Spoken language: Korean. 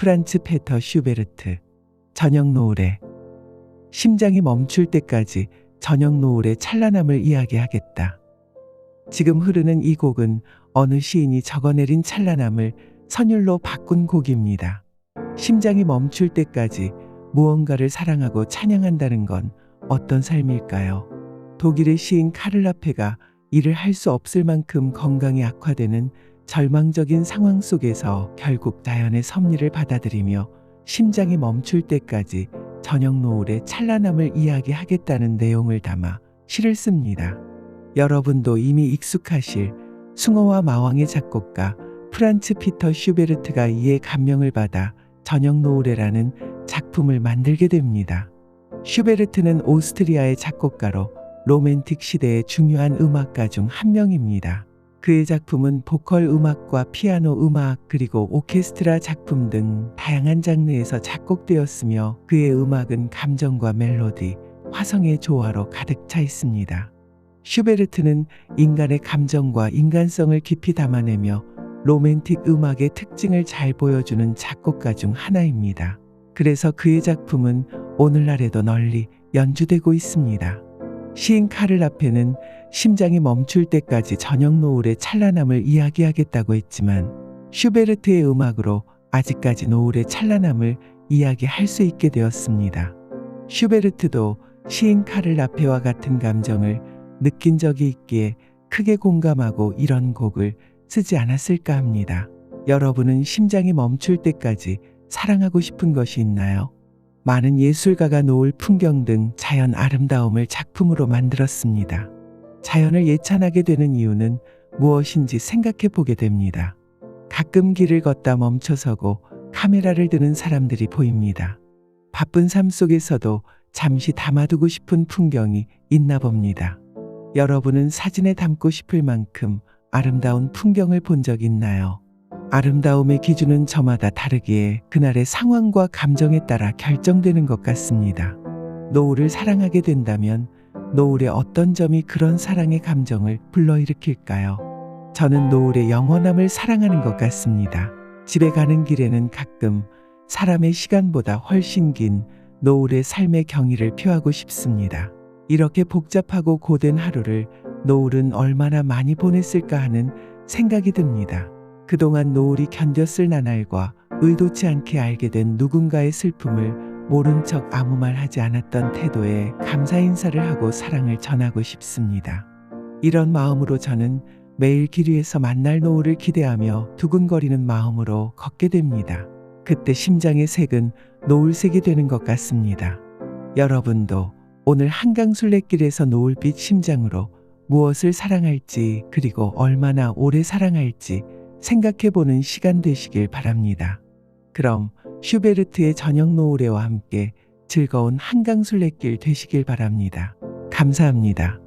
프란츠 페터 슈베르트 저녁 노을에 심장이 멈출 때까지 저녁 노을의 찬란함을 이야기하겠다. 지금 흐르는 이 곡은 어느 시인이 적어내린 찬란함을 선율로 바꾼 곡입니다. 심장이 멈출 때까지 무언가를 사랑하고 찬양한다는 건 어떤 삶일까요? 독일의 시인 카를라페가 일을 할 수 없을 만큼 건강이 악화되는 절망적인 상황 속에서 결국 자연의 섭리를 받아들이며 심장이 멈출 때까지 저녁 노을의 찬란함을 이야기하겠다는 내용을 담아 시를 씁니다. 여러분도 이미 익숙하실 숭어와 마왕의 작곡가 프란츠 피터 슈베르트가 이에 감명을 받아 저녁 노을에라는 작품을 만들게 됩니다. 슈베르트는 오스트리아의 작곡가로 로맨틱 시대의 중요한 음악가 중 한 명입니다. 그의 작품은 보컬 음악과 피아노 음악 그리고 오케스트라 작품 등 다양한 장르에서 작곡되었으며 그의 음악은 감정과 멜로디, 화성의 조화로 가득 차 있습니다. 슈베르트는 인간의 감정과 인간성을 깊이 담아내며 로맨틱 음악의 특징을 잘 보여주는 작곡가 중 하나입니다. 그래서 그의 작품은 오늘날에도 널리 연주되고 있습니다. 시인 카를라페는 심장이 멈출 때까지 저녁 노을의 찬란함을 이야기하겠다고 했지만 슈베르트의 음악으로 아직까지 노을의 찬란함을 이야기할 수 있게 되었습니다. 슈베르트도 시인 카를라페와 같은 감정을 느낀 적이 있기에 크게 공감하고 이런 곡을 쓰지 않았을까 합니다. 여러분은 심장이 멈출 때까지 사랑하고 싶은 것이 있나요? 많은 예술가가 노을 풍경 등 자연 아름다움을 작품으로 만들었습니다. 자연을 예찬하게 되는 이유는 무엇인지 생각해 보게 됩니다. 가끔 길을 걷다 멈춰서고 카메라를 드는 사람들이 보입니다. 바쁜 삶 속에서도 잠시 담아두고 싶은 풍경이 있나 봅니다. 여러분은 사진에 담고 싶을 만큼 아름다운 풍경을 본 적 있나요? 아름다움의 기준은 저마다 다르기에 그날의 상황과 감정에 따라 결정되는 것 같습니다. 노을을 사랑하게 된다면 노을의 어떤 점이 그런 사랑의 감정을 불러일으킬까요? 저는 노을의 영원함을 사랑하는 것 같습니다. 집에 가는 길에는 가끔 사람의 시간보다 훨씬 긴 노을의 삶의 경의를 표하고 싶습니다. 이렇게 복잡하고 고된 하루를 노을은 얼마나 많이 보냈을까 하는 생각이 듭니다. 그동안 노을이 견뎠을 나날과 의도치 않게 알게 된 누군가의 슬픔을 모른 척 아무 말 하지 않았던 태도에 감사 인사를 하고 사랑을 전하고 싶습니다. 이런 마음으로 저는 매일 길 위에서 만날 노을을 기대하며 두근거리는 마음으로 걷게 됩니다. 그때 심장의 색은 노을색이 되는 것 같습니다. 여러분도 오늘 한강 순례길에서 노을빛 심장으로 무엇을 사랑할지 그리고 얼마나 오래 사랑할지 생각해보는 시간 되시길 바랍니다. 그럼 슈베르트의 저녁 노을에와 함께 즐거운 한강 순례길 되시길 바랍니다. 감사합니다.